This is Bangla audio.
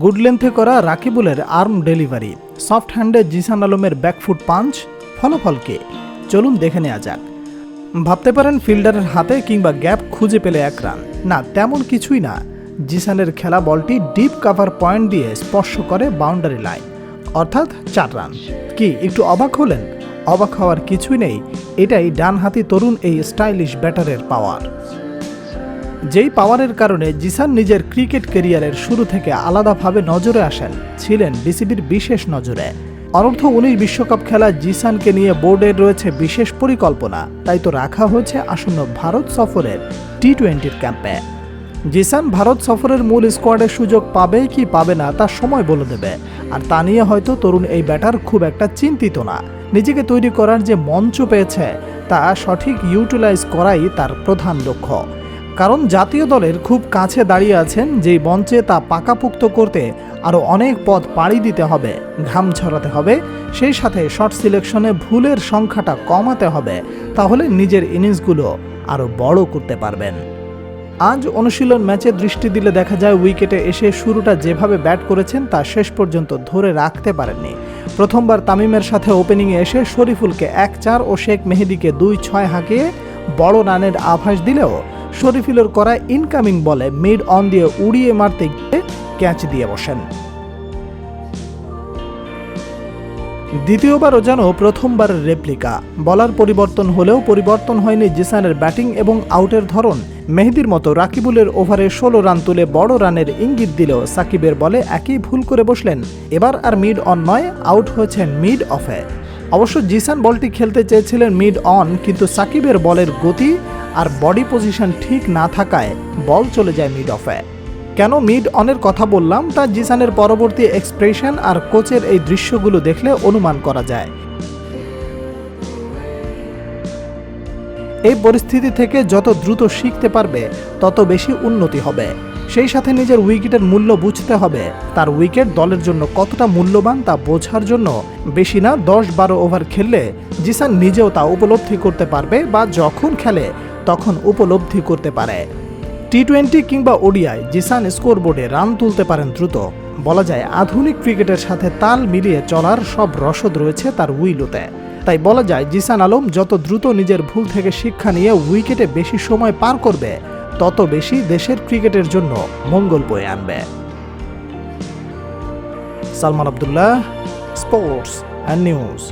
গুড লেন্থে করা রাকিবুলের আর্ম ডেলিভারি, সফট হ্যান্ডে জিসান আলমের ব্যাকফুট পাঞ্চ, ফলাফলকে। চলুন দেখে নেওয়া যাক। ভাবতে পারেন ফিল্ডারের হাতে কিংবা গ্যাপ খুঁজে পেলে এক রান। না, তেমন কিছুই না। জিসানের খেলা বলটি ডিপ কাভার পয়েন্ট দিয়ে স্পর্শ করে বাউন্ডারি লাইন, অর্থাৎ চার রান। কি, একটু অবাক হলেন? অবাক হওয়ার কিছুই নেই। এটাই ডানহাতি তরুণ এই স্টাইলিশ ব্যাটারের পাওয়ার। যেই পাওয়ারের কারণে জিসান নিজের ক্রিকেট ক্যারিয়ারের শুরু থেকে আলাদাভাবে নজরে আসেন, ছিলেন বিসিবির বিশেষ নজরে। অনূর্ধ্ব উনিশ বিশ্বকাপ খেলা জিসানকে নিয়ে বোর্ডের রয়েছে বিশেষ পরিকল্পনা, তাই তো রাখা হয়েছে আসন্ন ভারত সফরের টি টোয়েন্টির ক্যাম্পে। জিসান ভারত সফরের মূল স্কোয়াডের সুযোগ পাবে কি পাবে না তা সময় বলে দেবে, আর তা নিয়ে হয়তো তরুণ এই ব্যাটার খুব একটা চিন্তিত না। নিজেকে তৈরি করার যে মঞ্চ পেয়েছে, তা সঠিক ইউটিলাইজ করাই তার প্রধান লক্ষ্য। কারণ জাতীয় দলের খুব কাছে দাঁড়িয়ে আছেন, যেই মঞ্চে তা পাকাপুক্ত করতে আরও অনেক পথ পাড়ি দিতে হবে, ঘাম ছড়াতে হবে, সেই সাথে শর্ট সিলেকশনে ভুলের সংখ্যাটা কমাতে হবে, তাহলে নিজের ইনিংসগুলো আরও বড় করতে পারবেন। আজ অনুশীলন ম্যাচে দৃষ্টি দিলে দেখা যায় উইকেটে এসে শুরুটা যেভাবে ব্যাট করেছেন তা শেষ পর্যন্ত ধরে রাখতে পারেননি। প্রথমবার তামিমের সাথে ওপেনিংয়ে এসে শরীফুলকে এক চার ও শেখ মেহেদিকে দুই ছয় হাঁকিয়ে বড় রানের আভাস দিলেও শরীফুলের করা ইনকামিং বলে মিড অন দিয়ে উড়িয়ে মারতে গিয়ে ক্যাচ দিয়ে বসেন। দ্বিতীয়বারও যেন প্রথমবারের রেপ্লিকা বলার পরিবর্তন হলেও পরিবর্তন হয়নি জিসানের ব্যাটিং এবং আউটের ধরন। মেহেদির মতো রাকিবুলের ওভারে ষোলো রান তুলে বড় রানের ইঙ্গিত দিলেও সাকিবের বলে একই ভুল করে বসলেন। এবার আর মিড অন নয় আউট হয়েছেন মিড অফে অবশ্য জিসান বলটি খেলতে চেয়েছিলেন মিড অন কিন্তু সাকিবের বলের গতি আর বডি পজিশন ঠিক না থাকায় বল চলে যায় মিড অফে কেন মিড অনের কথা বললাম? তা জিসানের পরবর্তী এক্সপ্রেশন আর কোচের এই দৃশ্যগুলো দেখলে অনুমান করা যায়। এই পরিস্থিতি থেকে যত দ্রুত শিখতে পারবে, তত বেশি উন্নতি হবে। সেই সাথে নিজের উইকেটের মূল্য বুঝতে হবে। তার উইকেট দলের জন্য কতটা মূল্যবান তা বোঝার জন্য বেশি না দশ বারো ওভার খেললে জিসান নিজেও তা উপলব্ধি করতে পারবে বা যখন খেলে তখন উপলব্ধি করতে পারে। টি টোয়েন্টি কিংবা ওডিআই জিসান স্কোরবোর্ডে রান তুলতে পারেন দ্রুত। বলা যায়, আধুনিক ক্রিকেটের সাথে তাল মিলিয়ে চলার সব রসদ রয়েছে তার উইলোতে। তাই বলা যায়, জিসান আলম যত দ্রুত নিজের ভুল থেকে শিক্ষা নিয়ে উইকেটে বেশি সময় পার করবে, তত বেশি দেশের ক্রিকেটের জন্য মঙ্গল বয়ে আনবে। Salman Abdullah, sports and news.